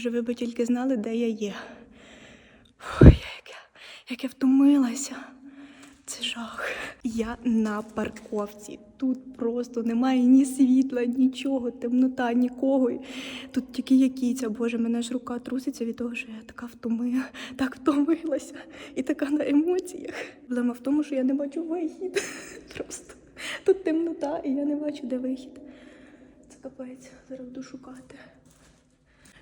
Боже, ви би тільки знали, де я є. Фу, як, я, як я втомилася. Це жах. Я на парковці. Тут просто немає ні світла, нічого, темнота, нікого. Тут тільки є кіця. Боже, мене ж рука труситься від того, що я така втомила, так втомилася і така на емоціях. Проблема в тому, що я не бачу вихід. Просто тут темнота, і я не бачу, де вихід. Це капець, зараз буду шукати.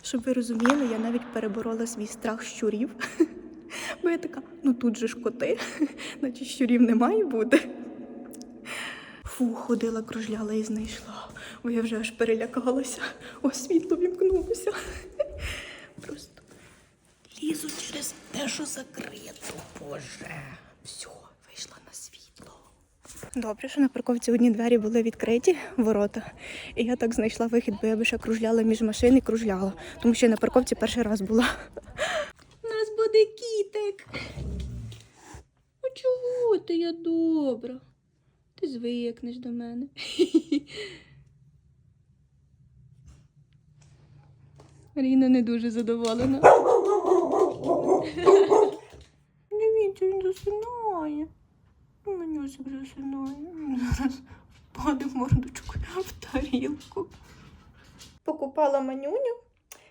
Щоб ви розуміли, я навіть переборола свій страх щурів. Бо я така, ну тут же ж коти, наче щурів не має бути. Фу, ходила, кружляла і знайшла. Бо я вже аж перелякалася. О, світло вімкнулося. Просто лізу через те, що закрито, боже. Все. Добре, що на парковці одні двері були відкриті, ворота. І я так знайшла вихід, бо я би ще кружляла між машин і кружляла. Тому що я на парковці перший раз була. У нас буде кітик. А чого ти я добра? Ти звикнеш до мене. Ріна не дуже задоволена. Дивіться, він засинає. Манюсик засинає. Він зараз впаде мордочкою в тарілку. Покупала манюню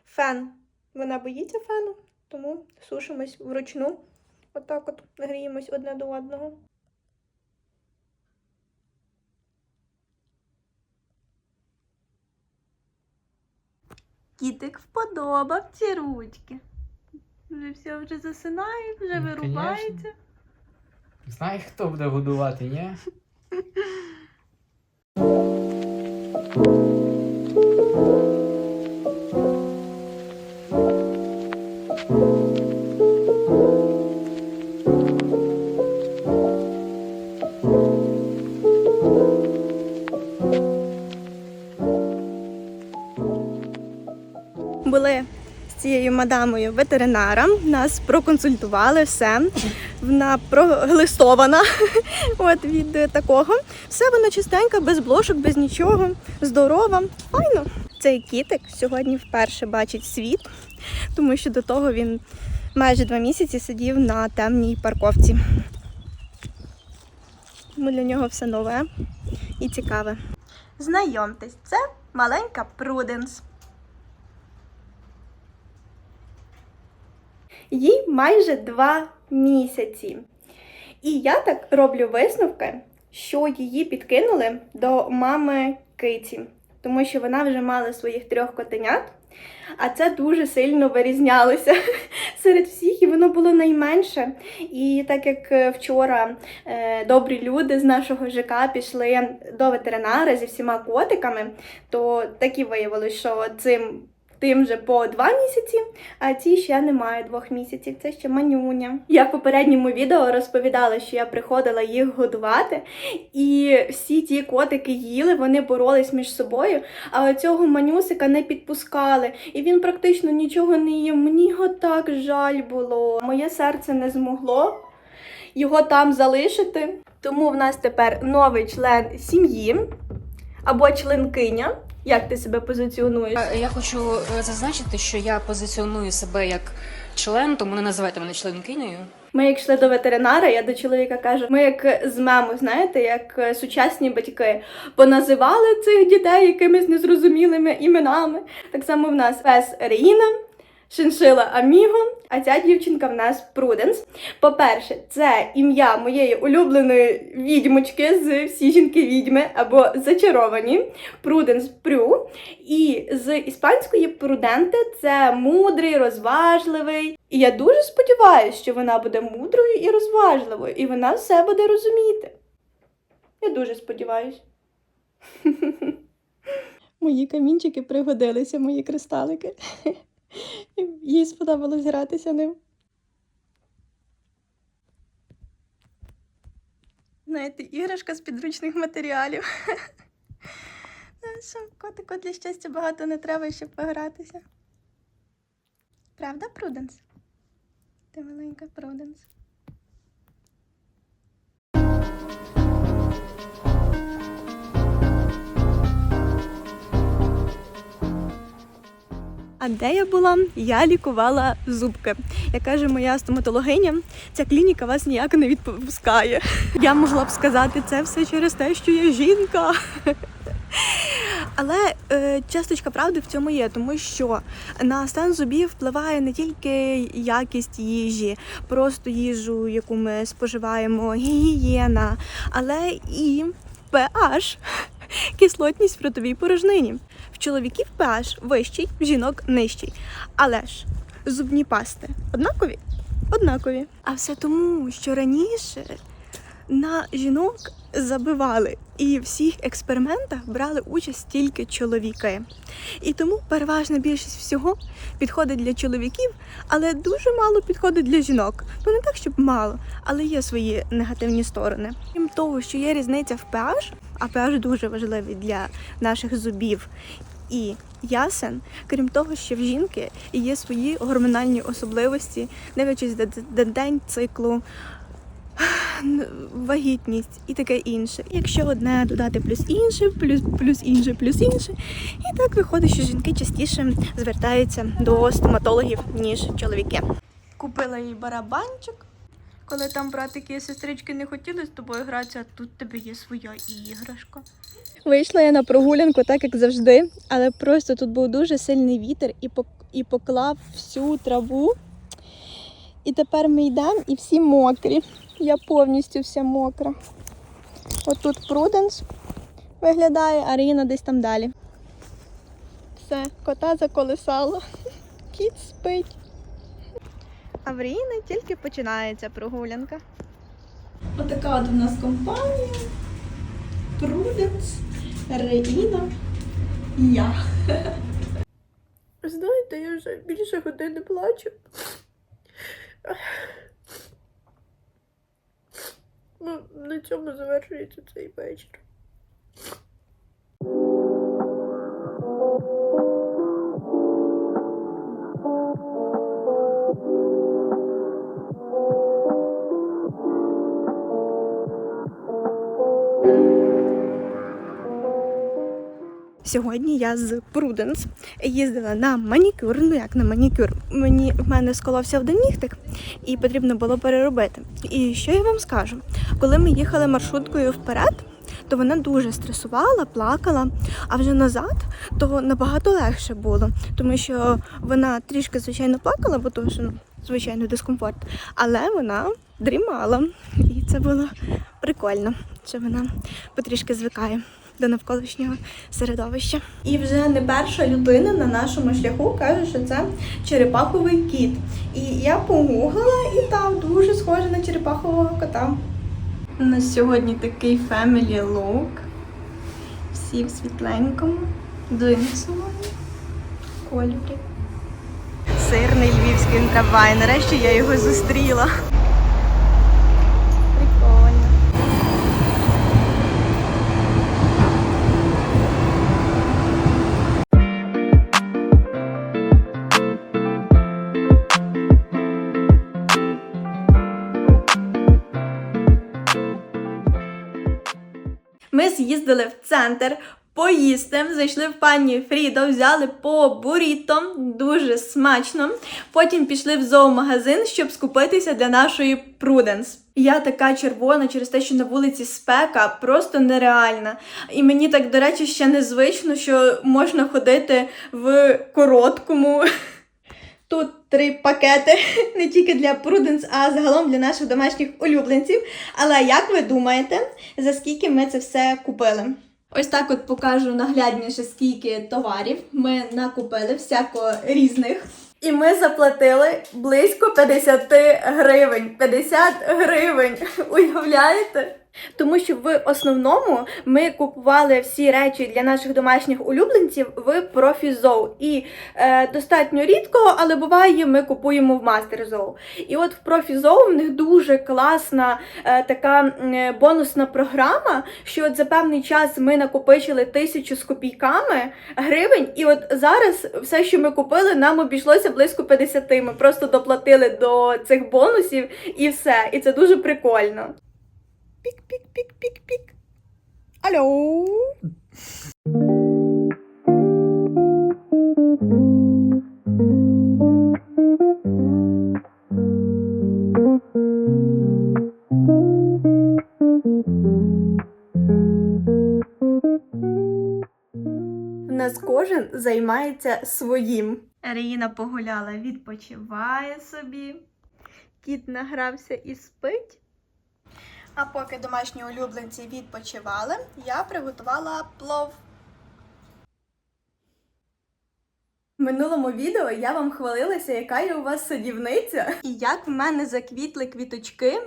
фен. Вона боїться фену, тому сушимось вручну. Отак от гріємось одне до одного. Кітик вподобав ці ручки. Вже все, вже засинає, вже Ну, вирубається. Знає, хто буде годувати, ні? були з мадамою ветеринаром, нас проконсультували все. Вона проглистована от від такого. Все вона чистенька, без блошок, без нічого, здорова, файно. Цей кітик сьогодні вперше бачить світ, тому що до того він майже два місяці сидів на темній парковці. Тому для нього все нове і цікаве. Знайомтесь, це маленька Пруденс. Їй майже два місяці. І я так роблю висновки, що її підкинули до мами Киті, тому що вона вже мала своїх трьох котенят, а це дуже сильно вирізнялося серед всіх, і воно було найменше. І так як е, вчора е, добрі люди з нашого ЖК пішли до ветеринара зі всіма котиками, то так і виявилося, що цим тим же по два місяці, а ці ще немає двох місяців. Це ще манюня. Я в попередньому відео розповідала, що я приходила їх годувати, і всі ті котики їли, вони боролись між собою, а цього манюсика не підпускали. І він практично нічого не їв. Мені його так жаль було. Моє серце не змогло його там залишити. Тому в нас тепер новий член сім'ї або членкиня. Як ти себе позиціонуєш? Е, Я хочу е, зазначити, що я позиціоную себе як член, тому не називайте мене членкинею. Ми як йшли до ветеринара, я до чоловіка кажу, ми як з мему, знаєте, як е, сучасні батьки, поназивали цих дітей якимись незрозумілими іменами. Так само в нас пес Ріна, шиншила Аміго, а ця дівчинка в нас Пруденс. По-перше, це ім'я моєї улюбленої відьмочки з всі жінки відьми або зачаровані. Пруденс Прю. І з іспанської пруденте це мудрий, розважливий. І я дуже сподіваюся, що вона буде мудрою і розважливою, і вона все буде розуміти. Я дуже сподіваюся. Мої камінчики пригодилися, мої кристалики. Їй сподобалось гратися ним. Знаєте, іграшка з підручних матеріалів. Котику для щастя багато не треба, щоб погратися. Правда, Пруденс? Ти маленька Пруденс. А де я була? Я лікувала зубки. Як каже моя стоматологиня, ця клініка вас ніяк не відпускає. Я могла б сказати це все через те, що я жінка. Але е, часточка правди в цьому є, тому що на стан зубів впливає не тільки якість їжі, просто їжу, яку ми споживаємо, гігієна, але і pH, кислотність в ротовій порожнині. Чоловіків pH вищий, в жінок нижчий. Але ж зубні пасти однакові? Однакові. А все тому, що раніше на жінок забивали, і в всіх експериментах брали участь тільки чоловіки. І тому переважна більшість всього підходить для чоловіків, але дуже мало підходить для жінок. Ну не так, щоб мало, але є свої негативні сторони. Крім того, що є різниця в pH, а pH дуже важливий для наших зубів. І ясен, крім того, що в жінки є свої гормональні особливості, дивлячись де- де день циклу, вагітність і таке інше. Якщо одне додати плюс інше, плюс плюс інше, плюс інше, і так виходить, що жінки частіше звертаються до стоматологів, ніж чоловіки. Купила їй барабанчик. Коли там братики і сестрички не хотіли з тобою гратися, тут тобі є своя іграшка. Вийшла я на прогулянку, так як завжди, але просто тут був дуже сильний вітер і, і поклав всю траву. І тепер ми йдемо і всі мокрі. Я повністю вся мокра. Отут Пруденс виглядає, а Ріна десь там далі. Все, кота заколесало. Кіт спить. А в Ріни тільки починається прогулянка. Отака от у нас компанія. Пруденс, Регіна і я. Знаєте, я вже більше години плачу. Ну, на цьому завершується цей вечір. Сьогодні я з Пруденс їздила на манікюр. Ну як на манікюр? Мені в мене сколовся один нігтик, і потрібно було переробити. І що я вам скажу? Коли ми їхали маршруткою вперед, то вона дуже стресувала, плакала. А вже назад то набагато легше було, тому що вона трішки звичайно плакала, бо тому що ну, звичайно дискомфорт. Але вона дрімала, і це було прикольно, що вона потрішки звикає до навколишнього середовища. І вже не перша людина на нашому шляху каже, що це черепаховий кіт. І я погуглила, і там дуже схоже на черепахового кота. У нас сьогодні такий family look. Всі в світленькому, джинсовому кольорі. Сирний львівський трамвай. Нарешті я його зустріла. Ми в центр поїсти, зайшли в пані Фрідо, взяли по буріто, дуже смачно. Потім пішли в зоомагазин, щоб скупитися для нашої Пруденс. Я така червона через те, що на вулиці спека, просто нереальна. І мені так, до речі, ще незвично, що можна ходити в короткому. Тут три пакети не тільки для Пруденс, а загалом для наших домашніх улюбленців. Але як ви думаєте, за скільки ми це все купили? Ось так от покажу наглядніше, скільки товарів ми накупили, всяко різних. І ми заплатили близько 50 гривень. 50 гривень. Уявляєте? Тому що в основному ми купували всі речі для наших домашніх улюбленців в профізоу. І е, достатньо рідко, але буває, ми купуємо в мастерзоу. І от в профізоу в них дуже класна е, така е, бонусна програма, що от за певний час ми накопичили тисячу з копійками гривень, і от зараз все, що ми купили, нам обійшлося близько 50. Ми просто доплатили до цих бонусів і все. І це дуже прикольно. Пік-пік-пік-пік-пік. Алло. Нас кожен займається своїм. Аріна погуляла, відпочиває собі. Кіт награвся і спить. А поки домашні улюбленці відпочивали, я приготувала плов. В минулому відео я вам хвалилася, яка є у вас садівниця, і як в мене заквітли квіточки.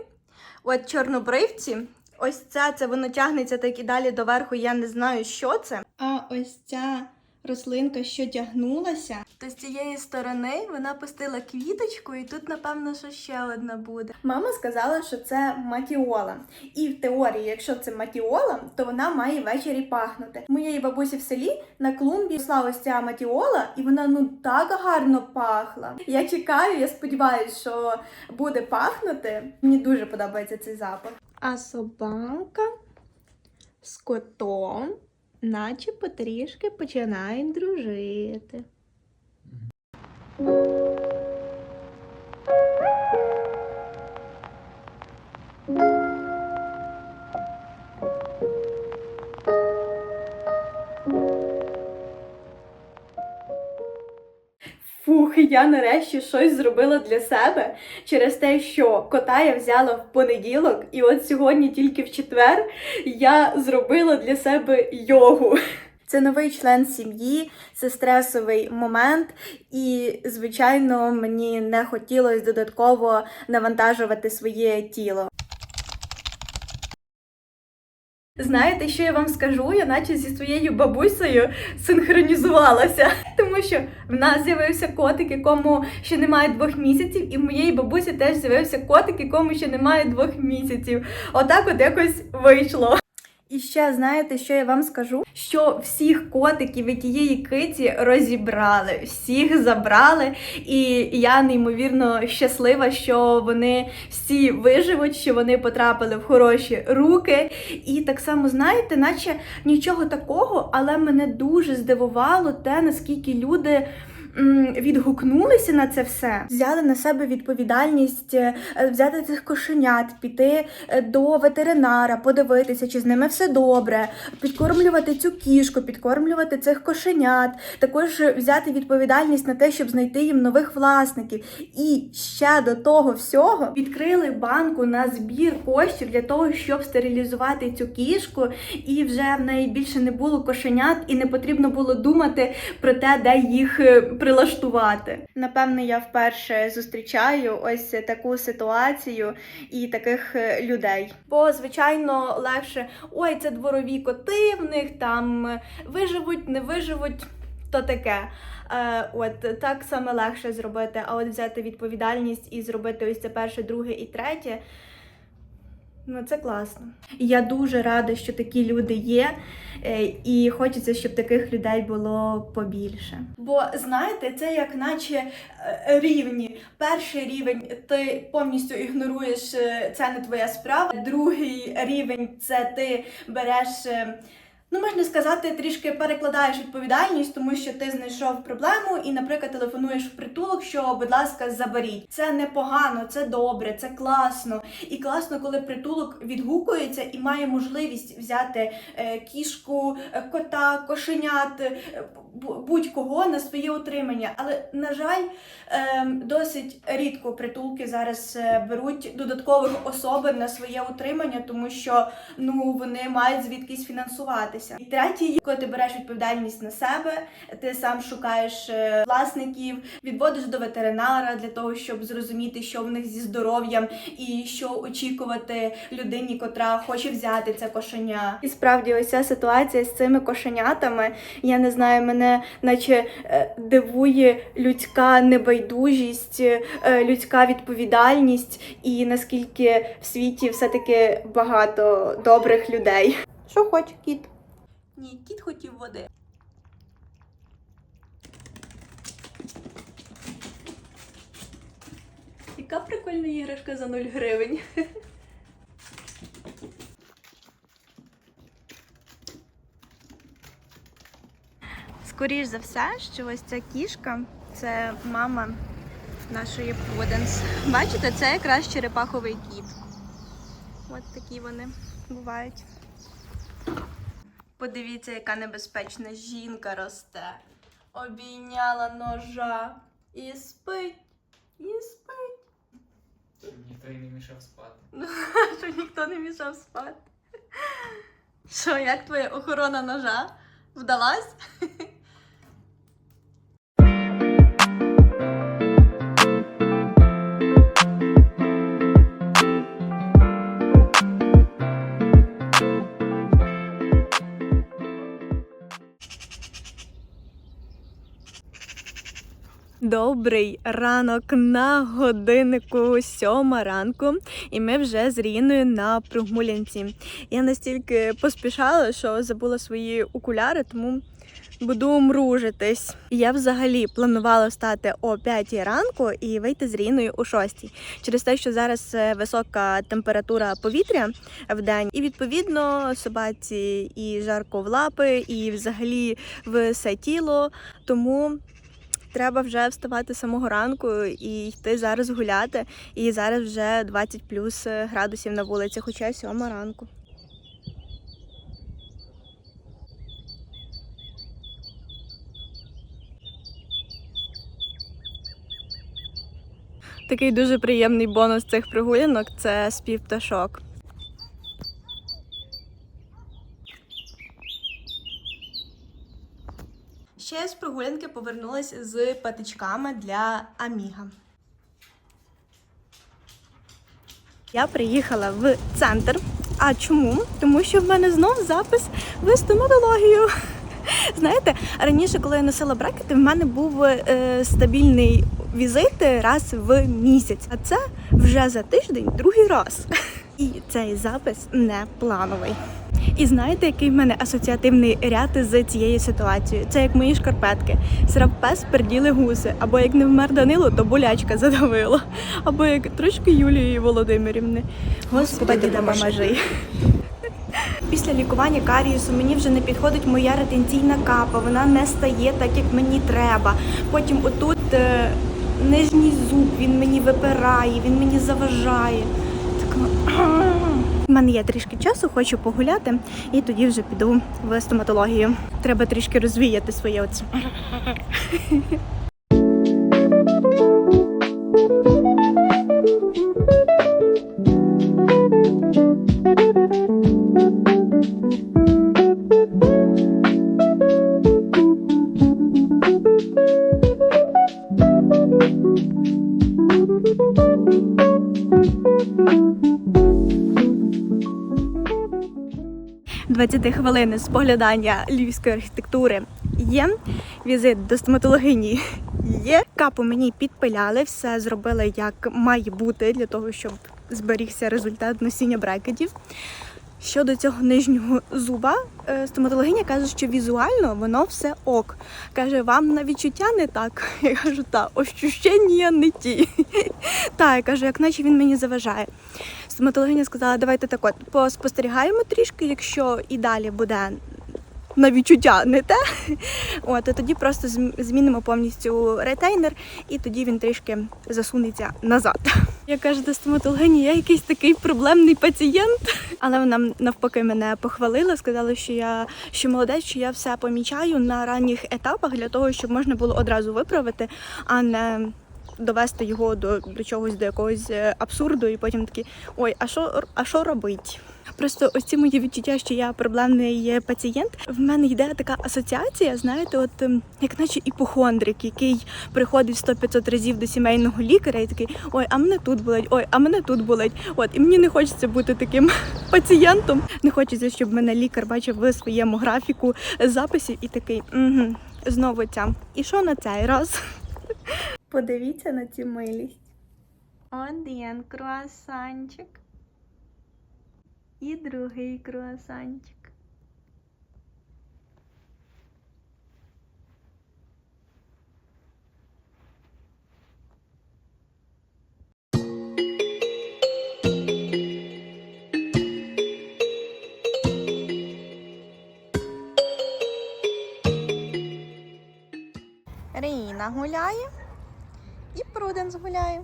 От чорнобривці. Ось ця, це воно тягнеться так і далі доверху, я не знаю, що це. А ось ця рослинка, що тягнулася, то з цієї сторони вона пустила квіточку, і тут, напевно, що ще одна буде. Мама сказала, що це матіола. І в теорії, якщо це матіола, то вона має ввечері пахнути. Моєї бабусі в селі на клумбі росла ось ця матіола, і вона ну так гарно пахла. Я чекаю, я сподіваюся, що буде пахнути. Мені дуже подобається цей запах. А собака з котом, наче потрішки починають дружити. Я нарешті щось зробила для себе через те, що кота я взяла в понеділок, і от сьогодні, тільки в четвер, я зробила для себе йогу. Це новий член сім'ї, це стресовий момент, і, звичайно, мені не хотілося додатково навантажувати своє тіло. Знаєте, що я вам скажу? Я наче зі своєю бабусею синхронізувалася, тому що в нас з'явився котик, якому ще немає двох місяців, і в моєї бабусі теж з'явився котик, якому ще немає двох місяців. Отак от якось вийшло. І ще знаєте, що я вам скажу? Що всіх котиків і тієї киті розібрали, всіх забрали, і я неймовірно щаслива, що вони всі виживуть, що вони потрапили в хороші руки. І так само, знаєте, наче нічого такого, але мене дуже здивувало те, наскільки люди. Відгукнулися на це все, взяли на себе відповідальність, е, взяти цих кошенят, піти е, до ветеринара, подивитися, чи з ними все добре, підкормлювати цю кішку, підкормлювати цих кошенят, також взяти відповідальність на те, щоб знайти їм нових власників. І ще до того всього відкрили банку на збір коштів для того, щоб стерилізувати цю кішку, і вже в неї більше не було кошенят, і не потрібно було думати про те, де їх е, прилаштувати. Напевне, я вперше зустрічаю ось таку ситуацію і таких е, людей. Бо, звичайно, легше ой, це дворові коти, в них там е, виживуть, не виживуть. То таке. Е, от так саме легше зробити, а от взяти відповідальність і зробити ось це перше, друге і третє. Ну, це класно. І Я дуже рада, що такі люди є, е, і хочеться, щоб таких людей було побільше. Бо знаєте, це як наче е, рівні. Перший рівень ти повністю ігноруєш, е, це не твоя справа. Другий рівень це ти береш. Ну, можна сказати, трішки перекладаєш відповідальність, тому що ти знайшов проблему і, наприклад, телефонуєш в притулок, що, будь ласка, заберіть. Це непогано, це добре, це класно. І класно, коли притулок відгукується і має можливість взяти е, кішку, е, кота, кошенят, е, будь-кого на своє утримання. Але, на жаль, е, досить рідко притулки зараз е, беруть додаткових особин на своє утримання, тому що ну вони мають звідкись фінансуватися. І третій, коли ти береш відповідальність на себе, ти сам шукаєш е, власників, відводиш до ветеринара для того, щоб зрозуміти, що в них зі здоров'ям і що очікувати людині, котра хоче взяти це кошеня. І справді, ось ця ситуація з цими кошенятами, я не знаю, мене наче е, дивує людська небайдужість, е, людська відповідальність, і наскільки в світі все-таки багато добрих людей. Що хоче кіт? Ні, кіт хотів води. Яка прикольна іграшка за 0 гривень. Скоріш за все, що ось ця кішка це мама нашої Пруденс. Бачите, це якраз черепаховий кіт. От такі вони бувають. Подивіться, яка небезпечна жінка росте. Обійняла ножа і спить, і спить. Ніхто й не мішав спати. Що ніхто не мішав спати. Що, як твоя охорона ножа? Вдалась? Добрий ранок на годиннику сьома ранку, і ми вже з Ріною на прогулянці. Я настільки поспішала, що забула свої окуляри, тому буду мружитись. Я взагалі планувала встати о 5 ранку і вийти з Ріною о 6. Через те, що зараз е, висока температура повітря в день, і відповідно собаці і жарко в лапи, і взагалі все тіло. Тому треба вже вставати самого ранку і йти зараз гуляти. І зараз вже 20 плюс градусів на вулиці, хоча сьома ранку. Такий дуже приємний бонус цих прогулянок це спів пташок. Ще з прогулянки повернулася з патичками для Аміга. Я приїхала в центр. А чому? Тому що в мене знов запис в стоматологію. Знаєте, раніше, коли я носила брекети, в мене був е, стабільний візит раз в місяць. А це вже за тиждень другий раз. І цей запис не плановий. І знаєте, який в мене асоціативний ряд з цією ситуацією? Це як мої шкарпетки. Срав пес, перділи гуси. Або як не вмер Данило, то болячка задавила. Або як трошки Юлії Володимирівни. Господи, допоможи. Після лікування карієсу мені вже не підходить моя ретенційна капа, вона не стає так, як мені треба. Потім отут е, нижній зуб, він мені випирає, він мені заважає. Така... У мене є трішки часу, хочу погуляти, і тоді вже піду в стоматологію. Треба трішки розвіяти своє оце. – 20 хвилин споглядання львівської архітектури є. Візит до стоматологині є. Капу мені підпиляли, все зробили як має бути для того, щоб зберігся результат носіння брекетів. Щодо цього нижнього зуба, е, стоматологиня каже, що візуально воно все ок. Каже, вам на відчуття не так. Я кажу, так, ощущення не ті. Так, я кажу, як наче він мені заважає. Стоматологиня сказала, давайте так от поспостерігаємо трішки, якщо і далі буде на відчуття не те, от, то тоді просто зм- змінимо повністю ретейнер, і тоді він трішки засунеться назад. Я кажу до стоматологині, я якийсь такий проблемний пацієнт, але вона навпаки мене похвалила, сказала, що я що молодець, що я все помічаю на ранніх етапах для того, щоб можна було одразу виправити, а не довести його до, до чогось, до якогось е, абсурду, і потім такі ой, а що а що робить? Просто ось ці мої відчуття, що я проблемний пацієнт. В мене йде така асоціація, знаєте, от ем, як наче іпохондрик, який приходить 100-500 разів до сімейного лікаря і такий ой, а мене тут болить, ой, а мене тут болить. От і мені не хочеться бути таким пацієнтом. Не хочеться, щоб мене лікар бачив в своєму графіку записів і такий угу, знову ця. І що на цей раз? Подивіться на цю милість. Один круасанчик. І другий круасанчик. Ріна гуляє. І пруден згуляє.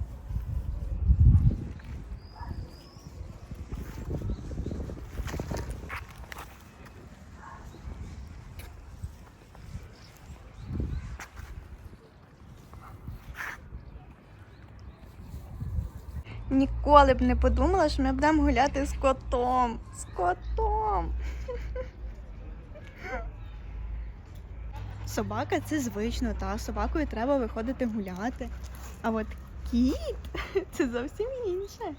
Ніколи б не подумала, що ми будемо гуляти з котом. З котом. Собака це звично, та собакою треба виходити гуляти. А от кіт це зовсім інше.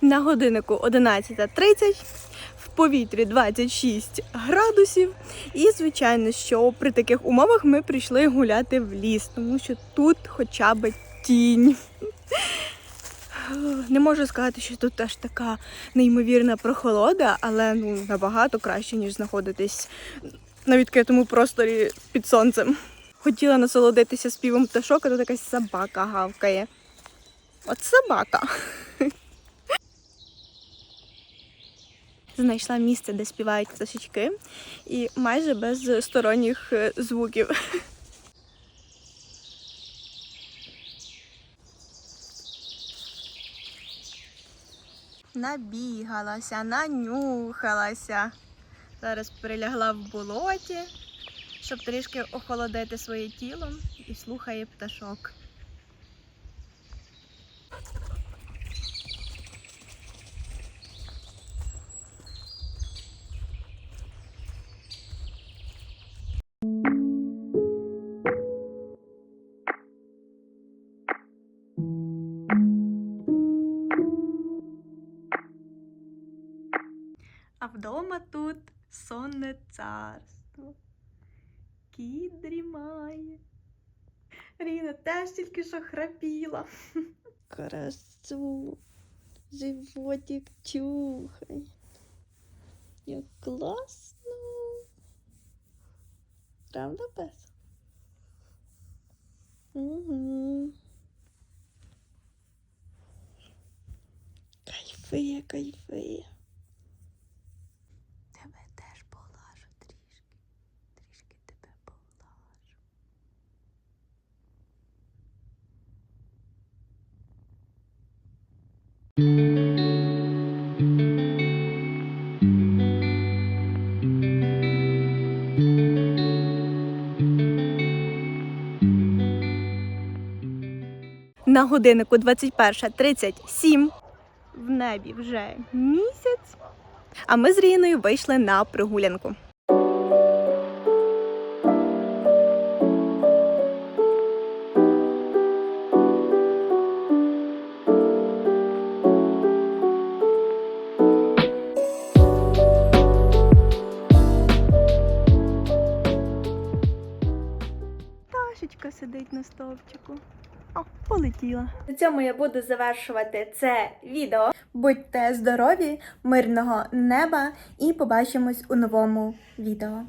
На годиннику 11.30, в повітрі 26 градусів. І, звичайно, що при таких умовах ми прийшли гуляти в ліс, тому що тут хоча б тінь. Не можу сказати, що тут аж така неймовірна прохолода, але ну набагато краще, ніж знаходитись на відкритому просторі під сонцем. Хотіла насолодитися співом пташок, а тут якась собака гавкає. От собака. Знайшла місце, де співають пташечки, і майже без сторонніх е, звуків. Набігалася, нанюхалася. Зараз прилягла в болоті, щоб трішки охолодити своє тіло і слухає пташок. Ріна теж тільки що храпіла. Красу. Животик чухай. Як класно. Правда, пес? Угу. Кайфує, кайфує. На годиннику 21.37 в небі вже місяць. А ми з Ріною вийшли на прогулянку. Пташечка сидить на стовпчику. Полетіла. На цьому я буду завершувати це відео. Будьте здорові, мирного неба і побачимось у новому відео.